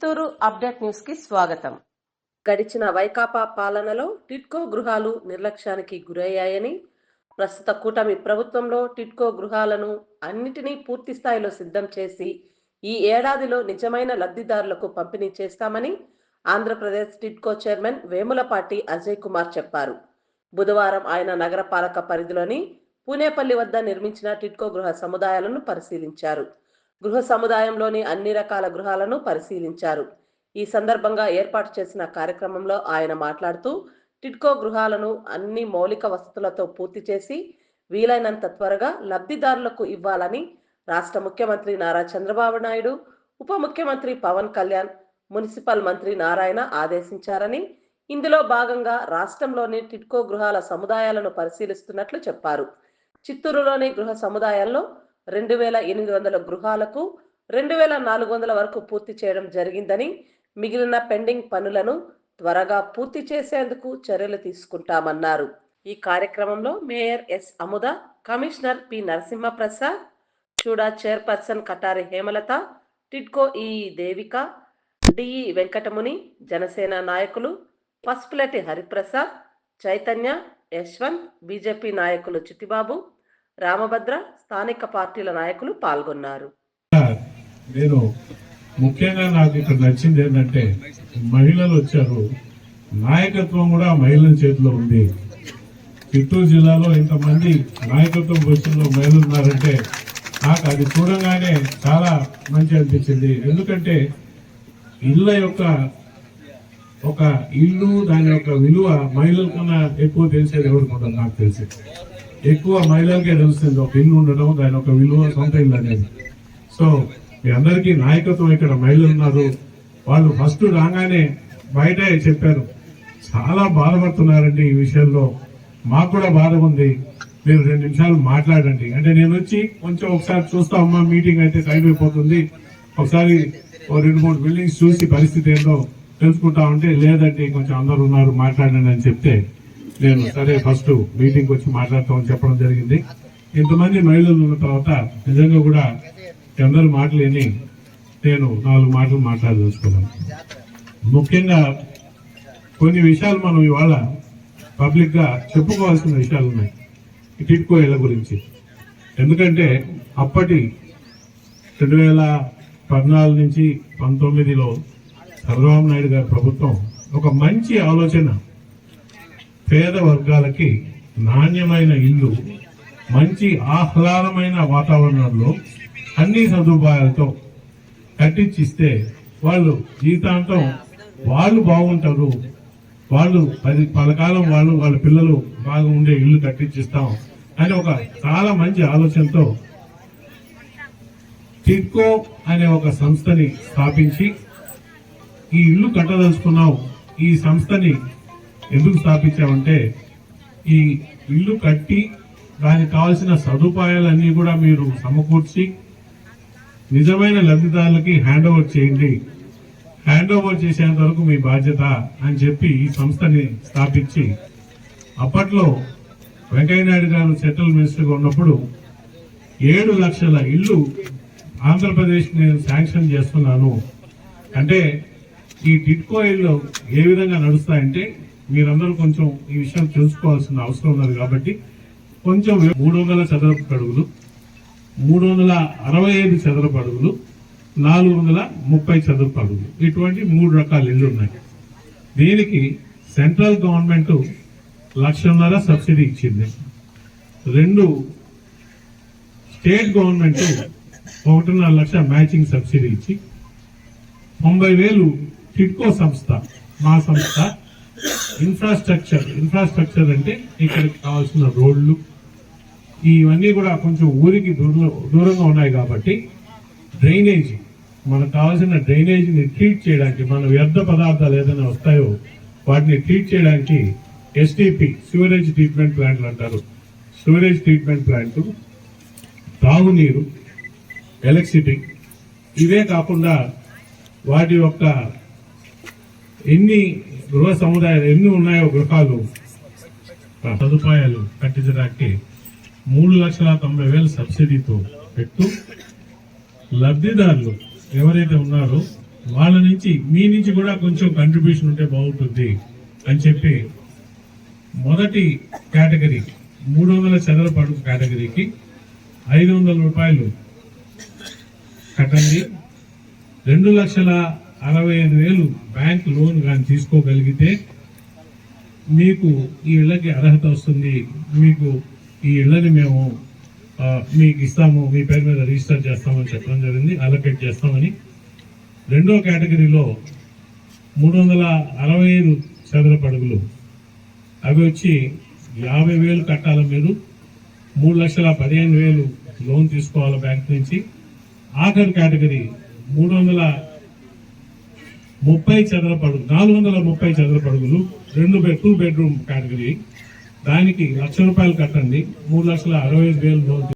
Chittoor update న్యూస్కి స్వాగతం. గడిచిన వైకాపా పాలనలో టిట్కో గృహాలు నిర్లక్ష్యానికి గురయ్యాయని ప్రస్తుత కూటమి ప్రభుత్వంలో టిట్కో గృహాలను అన్నిటినీ పూర్తి స్థాయిలో సిద్ధం చేసి ఈ ఏడాదిలో నిజమైన లబ్ధిదారులకు పంపిణీ చేస్తామని ఆంధ్రప్రదేశ్ టిట్కో చైర్మన్ వేములపాటి అజయ్ కుమార్ చెప్పారు. బుధవారం ఆయన నగరపాలక పరిధిలోని పూనేపల్లి వద్ద నిర్మించిన టిట్కో గృహ సముదాయాలను పరిశీలించారు. గృహ సముదాయంలోని అన్ని రకాల గృహాలను పరిశీలించారు. ఈ సందర్భంగా ఏర్పాటు చేసిన కార్యక్రమంలో ఆయన మాట్లాడుతూ టిడ్కో గృహాలను అన్ని మౌలిక వసతులతో పూర్తి చేసి వీలైనంత త్వరగా లబ్ధిదారులకు ఇవ్వాలని రాష్ట్ర ముఖ్యమంత్రి నారా చంద్రబాబు నాయుడు ఉప ముఖ్యమంత్రి పవన్ కళ్యాణ్ మున్సిపల్ మంత్రి నారాయణ ఆదేశించారని ఇందులో భాగంగా రాష్ట్రంలోని టిడ్కో గృహాల సముదాయాలను పరిశీలిస్తున్నట్లు చెప్పారు. చిత్తూరులోని గృహ సముదాయాల్లో రెండు వేల ఎనిమిది వందల గృహాలకు రెండు వేల నాలుగు వందల వరకు పూర్తి చేయడం జరిగిందని మిగిలిన పెండింగ్ పనులను త్వరగా పూర్తి చేసేందుకు చర్యలు తీసుకుంటామన్నారు. ఈ కార్యక్రమంలో mayor S Amuda commissioner P Narasimhaprasad CHUDA chairperson Katari Hemalatha TIDCO ఈ దేవిక డిఈ వెంకటముని జనసేన నాయకులు పసుపులటి హరిప్రసాద్ చైతన్య యశ్వంత్ బీజేపీ నాయకులు చిట్టిబాబు రామభద్ర స్థానిక పార్టీల నాయకులు పాల్గొన్నారు. నేను ముఖ్యంగా నాకు ఇక్కడ నచ్చింది ఏంటంటే మహిళలు వచ్చారు. నాయకత్వం కూడా మహిళల చేతిలో ఉంది. చిత్తూరు జిల్లాలో ఇంతమంది నాయకత్వం పొజిషన్లో మహిళలు ఉన్నారంటే నాకు అది చూడంగానే చాలా మంచి అనిపించింది. ఎందుకంటే ఇళ్ళ యొక్క ఒక ఇల్లు దాని యొక్క విలువ మహిళల కన్నా ఎక్కువ తెలిసేది ఎవరికి నాకు తెలిసి. ఎక్కువ మహిళలకే తెలుస్తుంది. ఒక ఇల్లు ఉండడం దాని ఒక విలువ సొంత ఇల్లు అనేది. సో మీ అందరికీ నాయకత్వం ఇక్కడ మహిళలు ఉన్నారు. వాళ్ళు ఫస్ట్ రాగానే బయట చెప్పారు. చాలా బాధపడుతున్నారండి ఈ విషయంలో. మాకు కూడా బాధ ఉంది. మీరు రెండు నిమిషాలు మాట్లాడండి. అంటే నేను వచ్చి కొంచెం ఒకసారి చూస్తా అమ్మా మీటింగ్ అయితే టైం అయిపోతుంది. ఒకసారి ఓ రెండు మూడు బిల్డింగ్స్ చూసి పరిస్థితి ఏందో తెలుసుకుంటా ఉంటే లేదండి కొంచెం అందరు ఉన్నారు మాట్లాడండి అని చెప్తే నేను సరే ఫస్ట్ మీటింగ్ వచ్చి మాట్లాడతామని చెప్పడం జరిగింది. ఇంతమంది మహిళలు ఉన్న తర్వాత నిజంగా కూడా ఈ అందరి మాటలు విని నేను నాలుగు మాటలు మాట్లాడదలుచుకున్నాను. ముఖ్యంగా కొన్ని విషయాలు మనం ఇవాళ పబ్లిక్గా చెప్పుకోవాల్సిన విషయాలు ఉన్నాయి. టిట్కో ఇళ్ళ గురించి. ఎందుకంటే అప్పటి రెండు వేల పద్నాలుగు నుంచి పంతొమ్మిదిలో చంద్రబాబు నాయుడు గారి ప్రభుత్వం ఒక మంచి ఆలోచన పేద వర్గాలకి నాణ్యమైన ఇల్లు మంచి ఆహ్లాదమైన వాతావరణంలో అన్ని సదుపాయాలతో కట్టించిస్తే వాళ్ళు జీవితాంతం వాళ్ళు బాగుంటారు. వాళ్ళు పది పలకాలం వాళ్ళు వాళ్ళ పిల్లలు బాగా ఉండే ఇల్లు కట్టించిస్తాం అని ఒక చాలా మంచి ఆలోచనతో టిడ్కో అనే ఒక సంస్థని స్థాపించి ఈ ఇల్లు కట్టదలుచుకున్నాం. ఈ సంస్థని ఎందుకు స్థాపించామంటే ఈ ఇల్లు కట్టి దానికి కావాల్సిన సదుపాయాలన్నీ కూడా మీరు సమకూర్చి నిజమైన లబ్ధిదారులకి హ్యాండ్ ఓవర్ చేయండి. హ్యాండ్ ఓవర్ చేసేంత వరకు మీ బాధ్యత అని చెప్పి ఈ సంస్థని స్థాపించి అప్పట్లో వెంకయ్యనాయుడు గారు సెంట్రల్ మినిస్టర్గా ఉన్నప్పుడు ఏడు లక్షల ఇల్లు ఆంధ్రప్రదేశ్ నేను శాంక్షన్ చేస్తున్నాను. అంటే ఈ టిట్కో ఇల్లు ఏ విధంగా నడుస్తాయంటే మీరందరూ కొంచెం ఈ విషయం తెలుసుకోవాల్సిన అవసరం ఉన్నది కాబట్టి కొంచెం మూడు వందల చదరపు అడుగులు మూడు వందల అరవై ఐదు చదరపు అడుగులు నాలుగు వందల ముప్పై చదరపు అడుగులు. ఇటువంటి మూడు రకాల ఇల్లు ఉన్నాయి. దీనికి సెంట్రల్ గవర్నమెంట్ లక్షన్నర సబ్సిడీ ఇచ్చింది. రెండు స్టేట్ గవర్నమెంట్ ఒకటిన్నర లక్ష మ్యాచింగ్ సబ్సిడీ ఇచ్చి తొంభై వేలు టిట్కో సంస్థ మా సంస్థ ఇన్ఫ్రాస్ట్రక్చర్ ఇన్ఫ్రాస్ట్రక్చర్ అంటే ఇక్కడికి కావాల్సిన రోడ్లు. ఇవన్నీ కూడా కొంచెం ఊరికి దూరంలో దూరంగా ఉన్నాయి కాబట్టి డ్రైనేజ్. మనకు కావాల్సిన డ్రైనేజీని ట్రీట్ చేయడానికి మన వ్యర్థ పదార్థాలు ఏదైనా వస్తాయో వాటిని ట్రీట్ చేయడానికి ఎస్టీపీ సివరేజ్ ట్రీట్మెంట్ ప్లాంట్లు అంటారు. సివరేజ్ ట్రీట్మెంట్ ప్లాంట్ తాగునీరు ఎలక్ట్రిసిటీ ఇవే కాకుండా వాటి యొక్క ఎన్ని గృహ సముదాయాలు ఎన్ని ఉన్నాయో గృహాలు? సదుపాయాలు కట్టించడానికి మూడు లక్షల తొంభై వేల సబ్సిడీతో పెట్టు. లబ్ధిదారులు ఎవరైతే ఉన్నారో వాళ్ళ నుంచి మీ నుంచి కూడా కొంచెం కంట్రిబ్యూషన్ ఉంటే బాగుంటుంది అని చెప్పి మొదటి కేటగిరీ మూడు వందల చదరపడు కేటగిరీకి ఐదు వందల రూపాయలు కట్టండి. రెండు లక్షల అరవై ఐదు వేలు బ్యాంక్ లోన్ కానీ తీసుకోగలిగితే మీకు ఈ ఇళ్ళకి అర్హత వస్తుంది. మీకు ఈ ఇళ్ళని మేము మీకు ఇస్తాము. మీ పేరు మీద రిజిస్టర్ చేస్తామని చెప్పడం జరిగింది. అలొకేట్ చేస్తామని. రెండో కేటగిరీలో మూడు వందల అరవై ఐదు చదరపు అడుగులు. అవి వచ్చి యాభై వేలు కట్టాలి మీరు. మూడు లక్షల పదిహేను వేలు లోన్ తీసుకోవాలి బ్యాంక్ నుంచి. ఆఖరి కేటగిరీ మూడు వందల ముప్పై చదరపు నాలుగు వందల ముప్పై చదరపు అడుగులు రెండు బెడ్ టూ బెడ్రూమ్ కేటగిరీ దానికి లక్ష రూపాయలు కట్టండి. మూడు లక్షల అరవై ఐదు వేలు లోన్